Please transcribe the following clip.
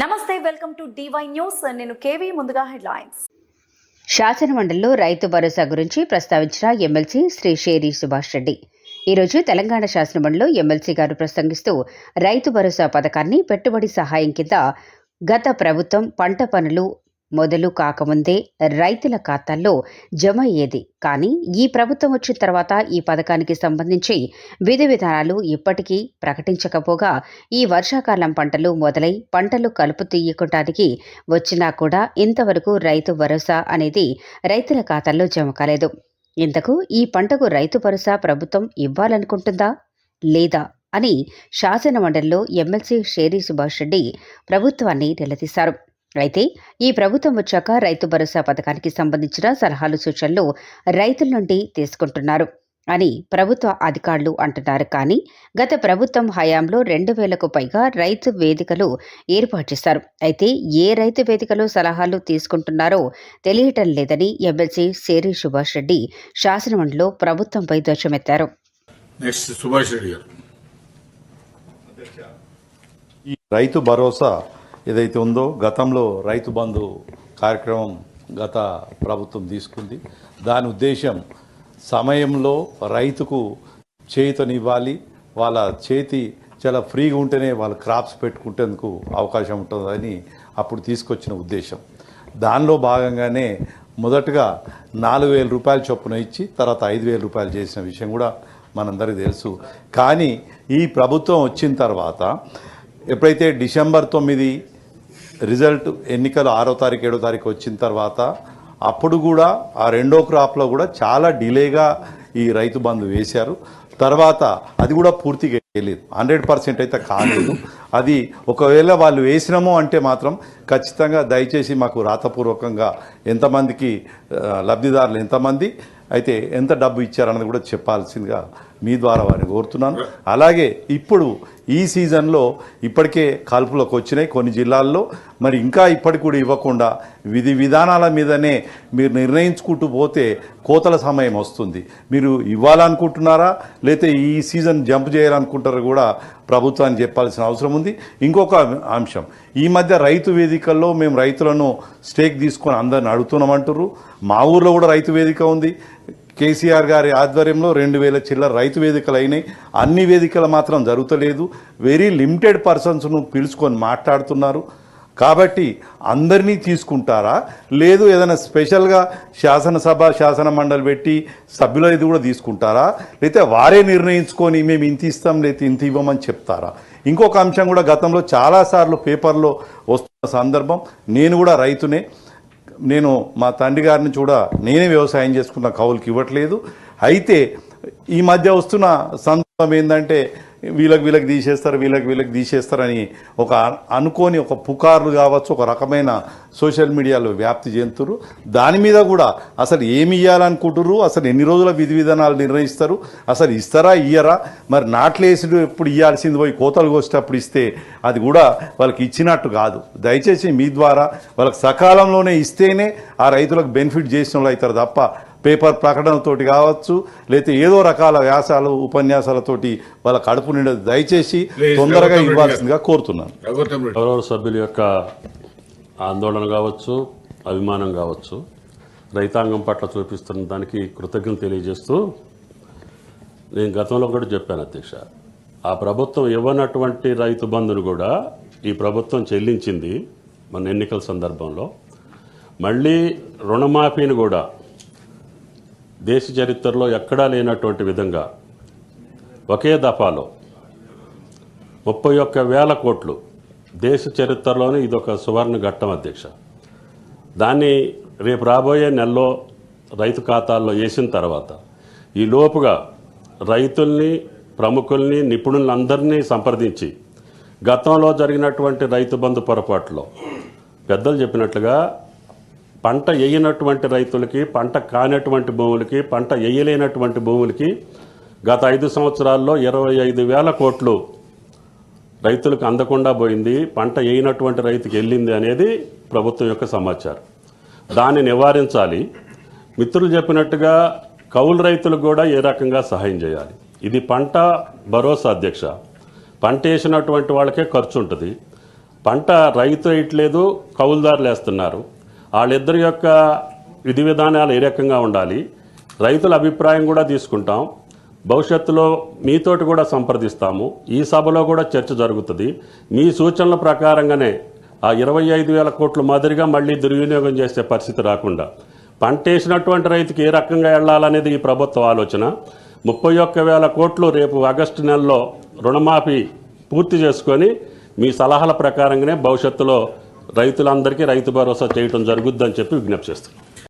నమస్తే welcome to DY news నేను KV ముందుగా హెడ్లైన్స్. శాసనమండలిలో రైతు భరోసా గురించి ప్రస్తావించిన ఎమ్మెల్సీ శ్రీ షేరి సుభాష్ రెడ్డి. ఈరోజు తెలంగాణ శాసనమండలిలో ఎమ్మెల్సీ గారు ప్రసంగిస్తూ రైతు భరోసా పథకాన్ని పెట్టుబడి సహాయం కింద గత ప్రభుత్వం పంట పనులు మొదలు కాకముందే రైతుల ఖాతాల్లో జమ అయ్యేది. కానీ ఈ ప్రభుత్వం వచ్చిన తర్వాత ఈ పథకానికి సంబంధించి విధి విధానాలు ఇప్పటికీ ప్రకటించకపోగా ఈ వర్షాకాలం పంటలు మొదలై పంటలు కలుపు తీయకుండానికి వచ్చినా కూడా ఇంతవరకు రైతు భరోసా అనేది రైతుల ఖాతాల్లో జమ కాలేదు. ఇంతకు ఈ పంటకు రైతు భరోసా ప్రభుత్వం ఇవ్వాలనుకుంటుందా? లేదా? అని శాసనమండలిలో ఎమ్మెల్సీ షేరి సుభాష్ రెడ్డి ప్రభుత్వాన్ని నిలదీశారు. అయితే ఈ ప్రభుత్వం వచ్చాక రైతు భరోసా పథకానికి సంబంధించిన సలహాలు సూచనలు రైతుల నుండి తీసుకుంటున్నారు అని ప్రభుత్వ అధికారులు అంటున్నారు. కానీ గత ప్రభుత్వం హయాంలో రెండు వేలకు పైగా రైతు వేదికలు ఏర్పాటు చేశారు. అయితే ఏ రైతు వేదికలో సలహాలు తీసుకుంటున్నారో తెలియటం లేదని ఎమ్మెల్సీ సేరి సుభాష్ రెడ్డి శాసనమండలిలో ప్రభుత్వంపై ధ్వజమెత్తారు. రైతు భరోసా ఏదైతే ఉందో గతంలో రైతు బంధు కార్యక్రమం గత ప్రభుత్వం తీసుకుంది. దాని ఉద్దేశం సమయంలో రైతుకు చేతనివ్వాలి. వాళ్ళ చేతి చాలా ఫ్రీగా ఉంటేనే వాళ్ళు క్రాప్స్ పెట్టుకుంటేందుకు అవకాశం ఉంటుందని అప్పుడు తీసుకొచ్చిన ఉద్దేశం. దానిలో భాగంగానే మొదటగా నాలుగు వేల రూపాయల చొప్పున ఇచ్చి తర్వాత ఐదు వేల రూపాయలు చేసిన విషయం కూడా మనందరికీ తెలుసు. కానీ ఈ ప్రభుత్వం వచ్చిన తర్వాత ఎప్పుడైతే డిసెంబర్ తొమ్మిది రిజల్ట్ ఎన్నికలు ఆరో తారీఖు ఏడో తారీఖు వచ్చిన తర్వాత అప్పుడు కూడా ఆ రెండో క్రాప్లో కూడా చాలా డిలేగా ఈ రైతు బంధు వేశారు. తర్వాత అది కూడా పూర్తిగా వేయలేదు. హండ్రెడ్ పర్సెంట్ అయితే కాలేదు. అది ఒకవేళ వాళ్ళు వేసినాము అంటే మాత్రం ఖచ్చితంగా దయచేసి మాకు రాతపూర్వకంగా ఎంతమందికి లబ్ధిదారులు ఎంతమంది అయితే ఎంత డబ్బు ఇచ్చారన్నది కూడా చెప్పాల్సిందిగా మీ ద్వారా వారిని కోరుతున్నాను. అలాగే ఇప్పుడు ఈ సీజన్లో ఇప్పటికే కాల్పులకు వచ్చినాయి కొన్ని జిల్లాల్లో. మరి ఇంకా ఇప్పటికి కూడా ఇవ్వకుండా విధి విధానాల మీదనే మీరు నిర్ణయించుకుంటూ పోతే కోతల సమయం వస్తుంది. మీరు ఇవ్వాలనుకుంటున్నారా? లేతే ఈ సీజన్ జంప్ చేయాలనుకుంటారు కూడా ప్రభుత్వానికి చెప్పాల్సిన అవసరం ఉంది. ఇంకొక అంశం ఈ మధ్య రైతు వేదికల్లో మేము రైతులను స్టేక్ తీసుకొని అందరిని అడుగుతున్నామంటారు మా ఊర్లో కూడా రైతు వేదిక ఉంది. కేసీఆర్ గారి ఆధ్వర్యంలో రెండు వేల చిల్లర రైతు వేదికలు అయినాయి. అన్ని వేదికలు మాత్రం జరుగుతలేదు. వెరీ లిమిటెడ్ పర్సన్స్ను పిలుచుకొని మాట్లాడుతున్నారు. కాబట్టి అందరినీ తీసుకుంటారా? లేదు ఏదైనా స్పెషల్గా శాసనసభ శాసన మండలి పెట్టి సభ్యుల ఇది కూడా తీసుకుంటారా? లేకపోతే వారే నిర్ణయించుకొని మేము ఇంత ఇస్తాం లేకపోతే ఇంత ఇవ్వమని చెప్తారా? ఇంకొక అంశం కూడా గతంలో చాలాసార్లు పేపర్లో వస్తున్న సందర్భం. నేను కూడా రైతునే. నేను మా తండ్రి గారిని కూడా నేనే వ్యవసాయం చేసుకున్న కౌలుకి ఇవ్వట్లేదు. అయితే ఈ మధ్య వస్తున్న సందర్భం ఏంటంటే వీళ్ళకి వీళ్ళకి తీసేస్తారు వీళ్ళకి వీళ్ళకి తీసేస్తారని ఒక అనుకోని ఒక పుకార్లు కావచ్చు ఒక రకమైన సోషల్ మీడియాలో వ్యాప్తి చెందుతురు. దాని మీద కూడా అసలు ఏమి ఇవ్వాలనుకుంటుర్రు అసలు ఎన్ని రోజుల విధి విధానాలు నిర్ణయిస్తారు? అసలు ఇస్తారా ఇయ్యరా? మరి నాట్లేసుడు ఎప్పుడు ఇవ్వాల్సింది పోయి కోతలు కోసేటప్పుడు ఇస్తే అది కూడా వాళ్ళకి ఇచ్చినట్టు కాదు. దయచేసి మీ ద్వారా వాళ్ళకి సకాలంలోనే ఇస్తేనే ఆ రైతులకు బెనిఫిట్ చేసిన వాళ్ళు అవుతారు తప్ప పేపర్ ప్రకటనతోటి కావచ్చు లేకపోతే ఏదో రకాల వ్యాసాలు ఉపన్యాసాలతోటి వాళ్ళ కడుపు నిండదు దయచేసి తొందరగా ఇవ్వాల్సిందిగా కోరుతున్నాను. గౌరవ సభ్యుల యొక్క ఆందోళన కావచ్చు అభిమానం కావచ్చు రైతాంగం పట్ల చూపిస్తున్న దానికి కృతజ్ఞత తెలియజేస్తూ నేను గతంలో కూడా చెప్పాను అధ్యక్ష. ఆ ప్రభుత్వం ఇవ్వనటువంటి రైతు బంధును కూడా ఈ ప్రభుత్వం చెల్లించింది మన ఎన్నికల సందర్భంలో. మళ్ళీ రుణమాఫీని కూడా దేశ చరిత్రలో ఎక్కడా లేనటువంటి విధంగా ఒకే దఫాలో ముప్పై ఒక్క వేల కోట్లు దేశ చరిత్రలోనే ఇదొక సువర్ణ ఘట్టం అధ్యక్ష. దాన్ని రేపు రాబోయే నెలలో రైతు ఖాతాల్లో వేసిన తర్వాత ఈ లోపుగా రైతుల్ని ప్రముఖుల్ని నిపుణులందరినీ సంప్రదించి గతంలో జరిగినటువంటి రైతు బంధు పొరపాట్లో పెద్దలు చెప్పినట్లుగా పంట వేయనటువంటి రైతులకి పంట కానటువంటి భూములకి పంట వేయలేనటువంటి భూములకి గత ఐదు సంవత్సరాల్లో ఇరవై ఐదు వేల కోట్లు రైతులకు అందకుండా పోయింది. పంట వేయనటువంటి రైతుకి వెళ్ళింది అనేది ప్రభుత్వం యొక్క సమాచారం. దాన్ని నివారించాలి. మిత్రులు చెప్పినట్టుగా కౌలు రైతులకు కూడా ఏ రకంగా సహాయం చేయాలి? ఇది పంట భరోసా అధ్యక్ష. పంట వేసినటువంటి వాళ్ళకే ఖర్చు ఉంటుంది. పంట రైతు వేయట్లేదు కౌలుదారులు వేస్తున్నారు. వాళ్ళిద్దరి యొక్క విధి విధానాలు ఏ రకంగా ఉండాలి? రైతుల అభిప్రాయం కూడా తీసుకుంటాం. భవిష్యత్తులో మీతోటి కూడా సంప్రదిస్తాము. ఈ సభలో కూడా చర్చ జరుగుతుంది. మీ సూచనల ప్రకారంగానే ఆ ఇరవై ఐదు వేల కోట్ల మాదిరిగా మళ్ళీ దుర్వినియోగం చేసే పరిస్థితి రాకుండా పంట వేసినటువంటి రైతుకి ఏ రకంగా వెళ్ళాలనేది ఈ ప్రభుత్వ ఆలోచన. ముప్పై ఒక్క వేల కోట్లు రేపు ఆగస్టు నెలలో రుణమాఫీ పూర్తి చేసుకొని మీ సలహాల ప్రకారంగానే భవిష్యత్తులో రైతులందరికీ రైతు భరోసా చేయటం జరుగుద్దని చెప్పి విజ్ఞప్తి చేస్తున్నాం